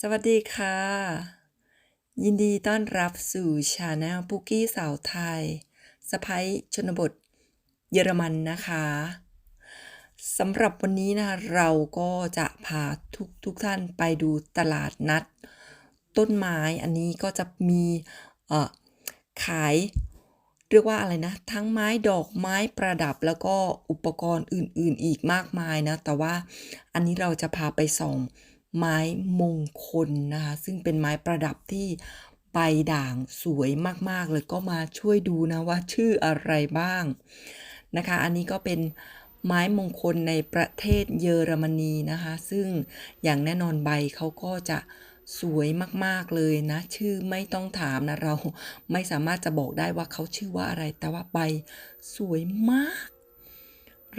สวัสดีค่ะ ยินดีต้อนรับสู่ชาแนลปุกี้สาวไทยสะพ้ยชนบทเยอรมันนะคะสำหรับวันนี้นะเราก็จะพาทุกทุกท่านไปดูตลาดนัด ต้นไม้อันนี้ก็จะมีเอ่อขายเรียกว่าอะไรนะ ทั้งไม้ดอกไม้ประดับแล้วก็อุปกรณ์อื่นๆอีกมากมายนะ แต่ว่าอันนี้เราจะพาไปส่อง ไม้มงคลนะคะ ซึ่งเป็นไม้ประดับที่ใบด่างสวยมากๆเลยก็มาช่วยดูนะว่าชื่ออะไรบ้างนะคะ อันนี้ก็เป็นไม้มงคลในประเทศเยอรมนีนะคะ ซึ่งอย่างแน่นอนใบเขาก็จะสวยมากๆเลยนะ ชื่อไม่ต้องถามนะเราไม่สามารถจะบอกได้ว่าเขาชื่อว่าอะไร แต่ว่าใบสวยมาก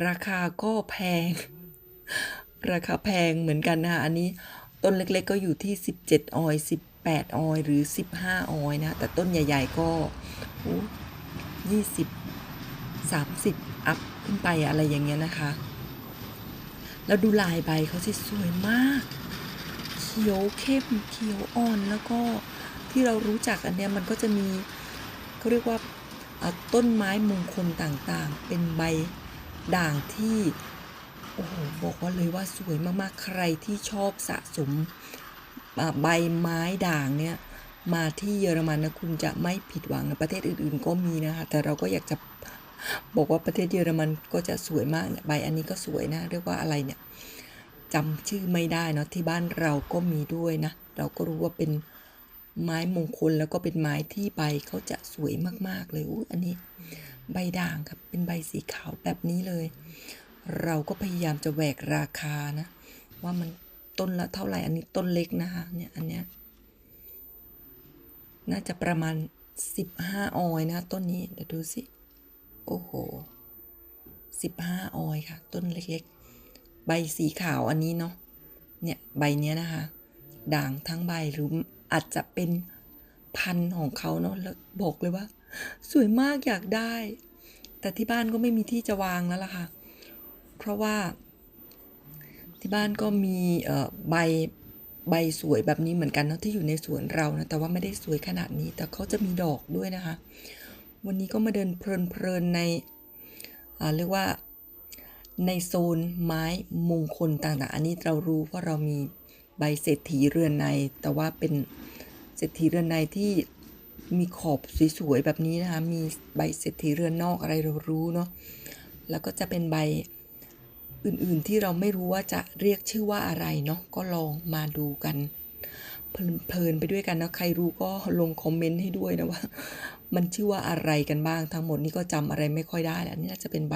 ราคาก็แพง ราคาแพงเหมือนกันนะคะอันนี้ต้นเล็กๆก็อยู่ที่ 17 ออย 18 ออย หรือ 15 ออยนะ แต่ต้นใหญ่ๆก็20 30อัพขึ้นไปอะไรอย่างเงี้ยนะคะ แล้วดูลายใบเขาสิสวยมาก เขียวเข้มเขียวอ่อนแล้วก็ที่เรารู้จักอันเนี้ยมันก็จะมีเขาเรียกว่าต้นไม้มงคลต่างๆ เป็นใบด่างที่ โอ้โหบอกว่าเลยว่าสวยมากๆ ใครที่ชอบสะสมใบไม้ด่างเนี่ยมาที่เยอรมันนะคุณจะไม่ผิดหวังนะประเทศอื่นๆก็มีนะคะแต่เราก็อยากจะบอกว่าประเทศเยอรมันก็จะสวยมากเนี่ยใบอันนี้ก็สวยนะ เรียกว่าอะไรเนี่ยจำชื่อไม่ได้เนาะที่บ้านเราก็มีด้วยนะ เราก็รู้ว่าเป็นไม้มงคลแล้วก็เป็นไม้ที่ใบเขาจะสวยมากๆเลยอุ้อันนี้ ใบด่างครับเป็นใบสีขาวแบบนี้เลย เราก็พยายามจะแหวกราคานะ ว่ามันต้นละเท่าไหร่ อันนี้ต้นเล็กนะคะเนี่ยอันเนี้ยน่าจะประมาณ 15 ออยนะ ต้นนี้เดี๋ยวดูสิ โอ้โห 15 ออยค่ะ ต้นเล็กๆ ใบสีขาวอันนี้เนาะเนี่ยใบเนี้ยนะคะ ด่างทั้งใบหรืออาจจะเป็นพันของเขาเนาะแล้วบอกเลยว่า สวยมากอยากได้ แต่ที่บ้านก็ไม่มีที่จะวางแล้วล่ะค่ะ เพราะว่า ที่บ้านก็มีใบใบสวยแบบนี้เหมือนกันเนาะที่อยู่ในสวนเรานะแต่ว่าไม่ได้สวยขนาดนี้ แต่เขาจะมีดอกด้วยนะคะ วันนี้ก็มาเดินเพลินๆในเรียกว่าในโซนไม้มงคลต่างๆ อันนี้เรารู้ว่าะเรามีใบเศรษฐีเรือนใน แต่ว่าเป็นเศรษฐีเรือนในที่มีขอบสวยๆแบบนี้นะคะ มีใบเศรษฐีเรือนนอกอะไรเรารู้เนาะ แล้วก็จะเป็นใบ อื่นๆที่เราไม่รู้ว่าจะเรียกชื่อว่าอะไรเนาะก็ลองมาดูกันเพลินๆไปด้วยกันนะใครรู้ก็ลงคอมเมนต์ให้ด้วยนะว่า มันชื่อว่าอะไรกันบ้างทั้งหมดนี่ก็จำอะไรไม่ค่อยได้แล้วนี่น่าจะเป็นใบ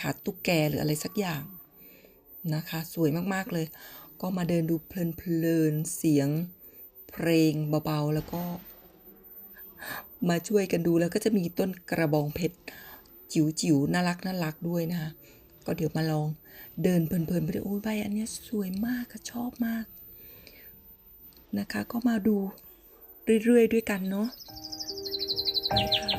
ขาตุ๊กแกหรืออะไรสักอย่างนะคะ สวยมากๆเลย ก็มาเดินดูเพลินๆเสียงเพลงเบาๆแล้วก็ มาช่วยกันดูแล้วก็จะมีต้นกระบองเพชรจิ๋วๆน่ารักน่ารักด้วยนะคะก็เดี๋ยวมาลอง เดินเพลินๆไปดูโอ้ยใบอันนี้สวยมากค่ะชอบมากนะคะ ก็มาดูเรื่อยๆด้วยกันเนาะไปค่ะ